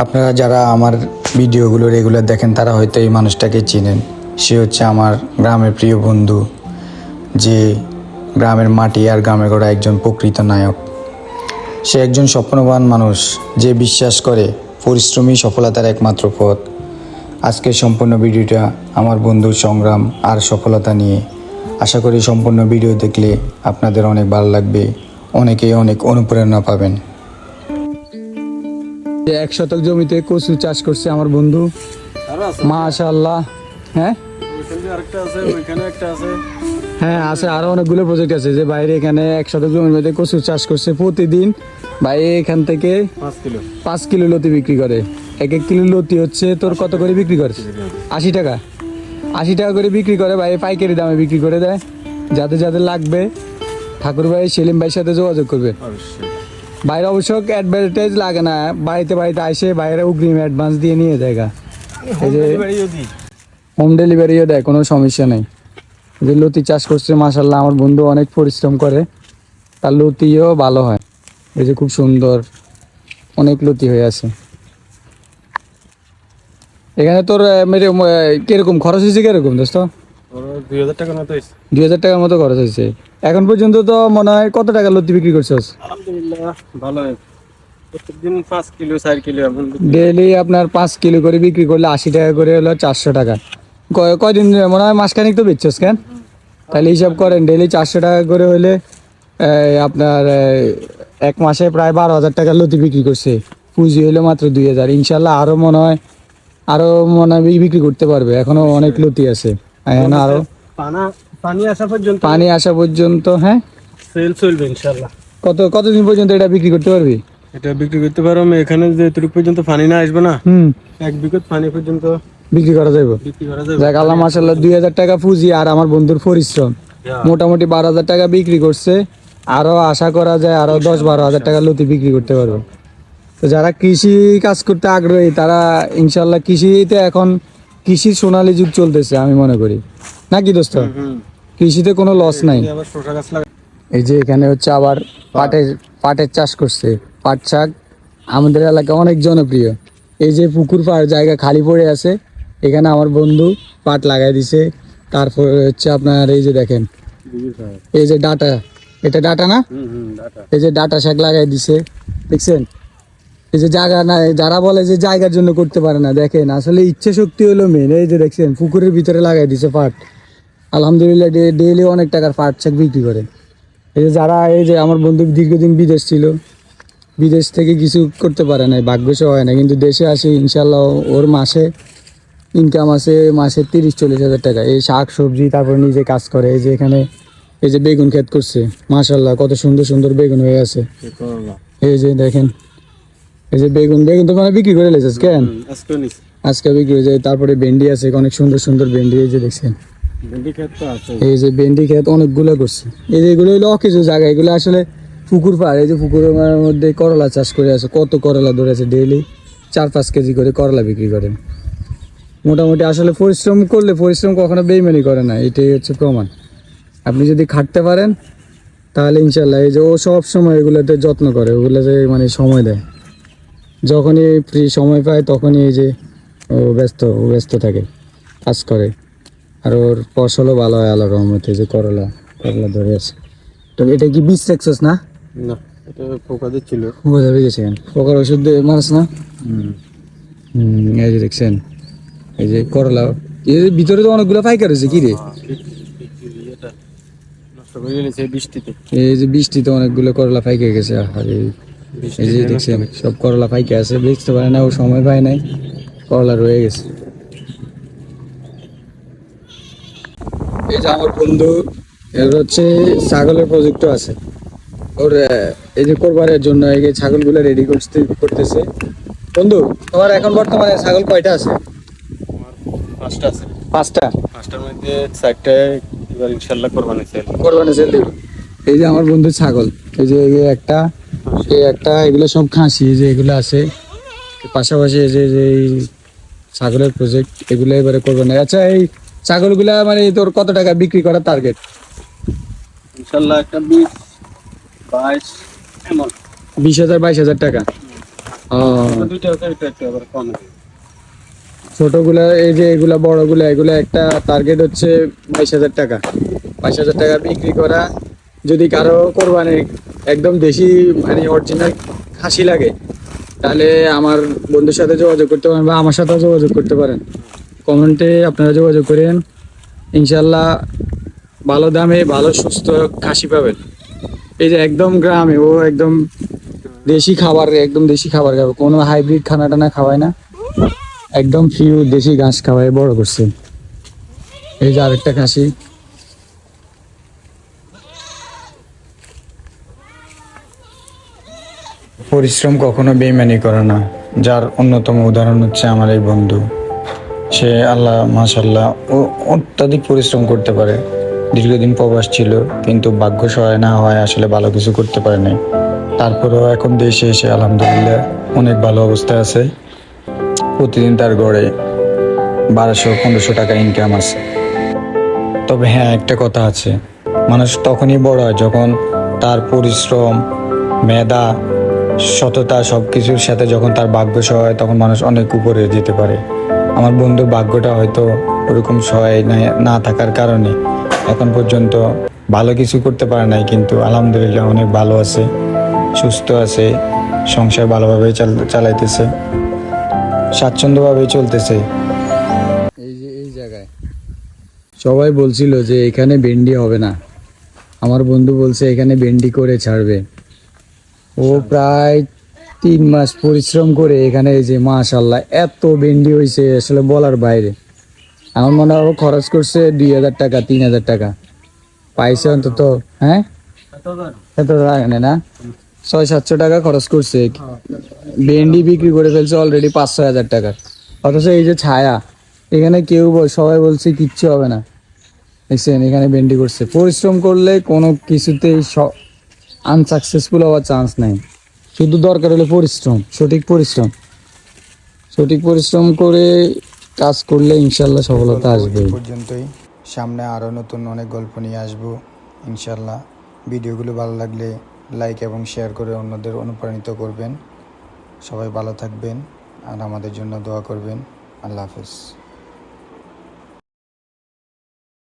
আপনারা যারা আমার ভিডিওগুলো রেগুলার দেখেন, তারা হয়তো এই মানুষটাকে চিনেন। সে হচ্ছে আমার গ্রামের প্রিয় বন্ধু, যে গ্রামের মাটি আর গ্রামের গড়া একজন প্রকৃত নায়ক। সে একজন স্বপ্নবান মানুষ, যে বিশ্বাস করে পরিশ্রমী সফলতার একমাত্র পথ। আজকের সম্পূর্ণ ভিডিওটা আমার বন্ধুর সংগ্রাম আর সফলতা নিয়ে। আশা করি সম্পূর্ণ ভিডিও দেখলে আপনাদের অনেক ভালো লাগবে, অনেকেই অনেক অনুপ্রেরণা পাবেন। এক শতক জমিতে কচু চাষ করছে আমার বন্ধু। মাশাল্লাহ হ্যাঁ? হ্যাঁ আছে আরও অনেকগুলো প্রজেক্ট আছে যে বাইরে এখানে এক শতক জমির মধ্যে কচু চাষ করছে প্রতিদিন। ভাই এখান থেকে পাঁচ কিলো। পাঁচ কিলো লতি বিক্রি করে। এক এক কিলো লতি হচ্ছে তোর কত করে বিক্রি করে? আশি টাকা। আশি টাকা করে বিক্রি করে ভাই পাইকারি দামে বিক্রি করে দেয়। যাদের যাদের লাগবে ঠাকুর ভাই সেলিম ভাইয়ের সাথে যোগাযোগ করবে। অবশ্যই। বাইরে অবশ্য অ্যাডভার্টাইজ লাগে না। বাড়িতে বাড়িতে আসে বাইরে অগ্রিম অ্যাডভান্স দিয়ে নিয়ে যায় গা। এই যে হোম ডেলিভারিও দেয় কোনো সমস্যা নেই। যে লতি চাষ করছে মাসাল্লাহ আমার বন্ধু অনেক পরিশ্রম করে। তার লতিও ভালো হয়। এই যে খুব সুন্দর অনেক লতি হয়ে আছে। এখানে তোর কীরকম খরচ হয়েছে কীরকম দোস্ত? দুই হাজার টাকার মতো হয়েছে। দুই হাজার টাকার মতো খরচ হয়েছে। এখন পর্যন্ত তো মনে হয় কত টাকা লতি বিক্রি করছিস? আলহামদুলিল্লাহ ভালো প্রত্যেকদিন পাঁচ কিলো চার কিলো এমন ডেইলি আপনার পাঁচ কিলো করে বিক্রি করলে আশি টাকা করে হলো চারশো টাকা। কয়দিন মনে হয় মাসখানিক তো বেচছস কেন? তাহলে হিসাব করেন ডেইলি চারশো টাকা করে হলে আপনার এক মাসে প্রায় বারো হাজার টাকা লতি বিক্রি করছে। পুঁজি হলো মাত্র দুই হাজার। ইনশাল্লাহ আরও মনে হয় আরও মনে হয় বিক্রি করতে পারবে। এখনও অনেক লতি আছে। আরও পানি আসা পর্যন্ত পানি আসা পর্যন্ত হ্যাঁ? সেল চলবে ইনশাল্লাহ কত কতদিন পর্যন্ত এটা বিক্রি করতে পারবি? এটা বিক্রি করতে পারো আমি এখানে যে এতটুকু পর্যন্ত পানি না আসবে না হুম। এক বিঘত পানি পর্যন্ত বিক্রি করা যাবে বিক্রি করা যাবে দেখ আল্লাহ মাসাল্লাহ দুই হাজার টাকা পুঁজি আর আমার বন্ধুর পরিশ্রম। হ্যাঁ। মোটামুটি বারো হাজার টাকা বিক্রি করছে। আরও আশা করা যায় আরও দশ বারো হাজার টাকা লতি বিক্রি করতে পারবে। তো যারা কৃষি কাজ করতে আগ্রহী তারা ইনশাল্লাহ কৃষিতে এখন কৃষির সোনালী যুগ চলতেছে আমি মনে করি। নাকি দোস্ত? কৃষিতে কোনো লস নাই। এই যে এখানে হচ্ছে আবার পাটের পাটের চাষ করছে। পাট শাক আমাদের এলাকায় অনেক জনপ্রিয়। এই যে পুকুর পাড় জায়গা খালি পড়ে আছে এখানে আমার বন্ধু পাট লাগাই দিছে। তারপর হচ্ছে আপনার এই যে দেখেন এই যে ডাটা এটা ডাটা না? এই যে ডাটা শাক লাগাই দিছে দেখছেন? এই যে জায়গা না যারা বলে যে জায়গার জন্য করতে পারে না দেখেন আসলে ইচ্ছে শক্তি হলো মেন এই যে দেখছেন পুকুরের ভিতরে লাগাই দিছে পাট। আলহামদুলিল্লাহ ডেইলি অনেক টাকার পাট শাক বিক্রি করে। এই যে যারা এই যে আমার বন্ধু দীর্ঘদিন বিদেশ ছিল বিদেশ থেকে কিছু করতে পারে না ভাগ্যসহ হয় না কিন্তু দেশে আসে ইনশাল্লাহ ওর মাসে ইনকাম আছে মাসে তিরিশ চল্লিশ হাজার টাকা। এই শাক সবজি তারপর নিজে কাজ করে এই যে এখানে এই যে বেগুন ক্ষেত করছে মাশাল্লাহ কত সুন্দর সুন্দর বেগুন হয়ে আছে। এই যে দেখেন এই যে বেগুন বেগুন তো মানে বিক্রি করে লেছিস কেন আজকে আজকে বিক্রি হয়ে যায় তারপরে ভেন্ডি আছে অনেক সুন্দর সুন্দর ভেন্ডি এই যে দেখছেন। এই যে ভেন্ডি ক্ষেত অনেকগুলো করছে। এই যে এগুলো হলো কিছু জায়গা এগুলো আসলে পুকুর পাড় এই যে পুকুরের মধ্যে করলা চাষ করে আছে কত করলা ধরেছে ডেইলি চার পাঁচ কেজি করে করলা বিক্রি করেন। মোটামুটি আসলে পরিশ্রম করলে পরিশ্রম কখনো বেইমানি করে না এটাই হচ্ছে প্রমাণ। আপনি যদি খাটতে পারেন তাহলে ইনশাল্লাহ এই যে ও সব সময় এগুলোতে যত্ন করে ওগুলোতে মানে সময় দেয়। যখনই ফ্রি সময় পায় তখনই এই যে ও ব্যস্ত ও ব্যস্ত থাকে কাজ করে। আর ওর ফসলও ভালো হয় আল্লাহ রহমতে যে করলা করলা ধরে আছে। তো এটা কি বীজ রাখছিস না? না এটা পোকা দিচ্ছিল। বোঝা পেরেছে পোকার ওষুধ মারাস না? হুম। এই যে দেখছেন এই যে করলা। এর ভিতরে তো অনেকগুলো পাইকার হয়েছে কি রে? গেছে বৃষ্টিতে। এই যে বৃষ্টিতে অনেকগুলো করলা পাইকে গেছে আর এই এই যে দেখছেন সব করলা পাইকে আছে বেচতে পারে না ও সময় পায় নাই করলা রয়ে গেছে। এই যে আমার বন্ধু এর হচ্ছে ছাগলের প্রজেক্টও আছে। ওর এই যে কোরবানের জন্য এই যে ছাগলগুলো রেডি করতে করতেছে। বন্ধু তোমার এখন বর্তমানে ছাগল কয়টা আছে? পাঁচটা আছে। পাঁচটা? পাঁচটার মধ্যে এবার ইনশাল্লাহ কোরবানি সেল কোরবানি সেল এই যে আমার বন্ধু ছাগল এই যে একটা এই একটা এগুলো সব খাসি এই যে এগুলো আছে। পাশাপাশি যে যে এই ছাগলের প্রজেক্ট এগুলো এবারে করবে না। আচ্ছা এই ছাগলগুলা মানে তোর কত টাকা বিক্রি করার টার্গেট ইনশাল্লাহ একটা বিশ বাইশ এমন। বিশ হাজার বাইশ হাজার টাকা। ছোটগুলা এই যে এগুলা বড়গুলা এগুলা একটা টার্গেট হচ্ছে বাইশ হাজার টাকা। বাইশ হাজার টাকা বিক্রি করা যদি কারও কোরবানি একদম দেশি মানে অরিজিনাল খাসি লাগে, তাহলে আমার বন্ধুর সাথে যোগাযোগ করতে পারেন বা আমার সাথেও যোগাযোগ করতে পারেন। কমেন্টে আপনারা যোগাযোগ করেন। ইনশাল্লাহ ভালো দামে ভালো সুস্থ খাসি পাবেন। এই যে একদম গ্রামে ও একদম দেশি খাবার, একদম দেশি খাবার খাবে। কোনো হাইব্রিড খানা টানা খাওয়ায় না। একদম ফিউ দেশি ঘাস খাওয়ায়, বড় করছে। এই যে আরেকটা খাসি। পরিশ্রম কখনো বেইমানি করে না। যার অন্যতম উদাহরণ হচ্ছে আমার এই বন্ধু। সে আল্লাহ মাশাল্লাহ ও অত্যাধিক পরিশ্রম করতে পারে। দীর্ঘদিন প্রবাস ছিল, কিন্তু ভাগ্য সহায় না হয় আসলে ভালো কিছু করতে পারে নাই। তারপরেও এখন দেশে এসে আলহামদুলিল্লাহ অনেক ভালো অবস্থায় আছে। প্রতিদিন তার গড়ে বারোশো, পনেরোশো টাকা ইনকাম আছে। তবে হ্যাঁ একটা কথা আছে। মানুষ তখনই বড় হয় যখন তার পরিশ্রম, মেধা সততা সব কিছুর সাথে যখন তার ভাগ্য সহায় তখন মানুষ অনেক উপরে যেতে পারে। আমার বন্ধুর ভাগ্যটা হয়তো ওরকম সহায় না- থাকার কারণে। এখন পর্যন্ত ভালো কিছু করতে পারে নাই, কিন্তু আলহামদুলিল্লাহ অনেক ভালো আছে, সুস্থ আছে, সংসার ভালোভাবে চালাইতেছে, স্বাচ্ছন্দ্যভাবে চলতেছে। এই যে, এই জায়গায়। সবাই বলছিল যে এখানে ভেন্ডি হবে না। আমার বন্ধু বলছে এখানে ভেন্ডি করে ছাড়বে। ও প্রায় তিন মাস পরিশ্রম করে এখানে এই যে মাশাল্লাহ এত ভেন্ডি হয়েছে আসলে বলার বাইরে। আমার মনে হয় খরচ করছে দুই হাজার টাকা তিন হাজার টাকা। পাইছে অন্তত হ্যাঁ? এত নেই না? ছয় সাতশো টাকা খরচ করছে। ভেন্ডি বিক্রি করে ফেলছে অলরেডি পাঁচ ছয় হাজার টাকা। অথচ এই যে ছায়া এখানে কেউ বল- সবাই বলছে কিচ্ছু হবে না। দেখছেন এখানে ভেন্ডি করছে। পরিশ্রম করলে কোনো কিছুতেই আনসাকসেসফুল হওয়ার চান্স নাই। শুধু দরকার হলে পরিশ্রম সঠিক পরিশ্রম। সঠিক পরিশ্রম করে কাজ করলে ইনশাল্লাহ সফলতা আসবে পর্যন্তই। সামনে আরও নতুন অনেক গল্প নিয়ে আসব ইনশাল্লাহ। ভিডিওগুলো ভালো লাগলে লাইক এবং শেয়ার করে অন্যদের অনুপ্রাণিত করবেন। সবাই ভালো থাকবেন আর আমাদের জন্য দোয়া করবেন। আল্লাহ হাফেজ।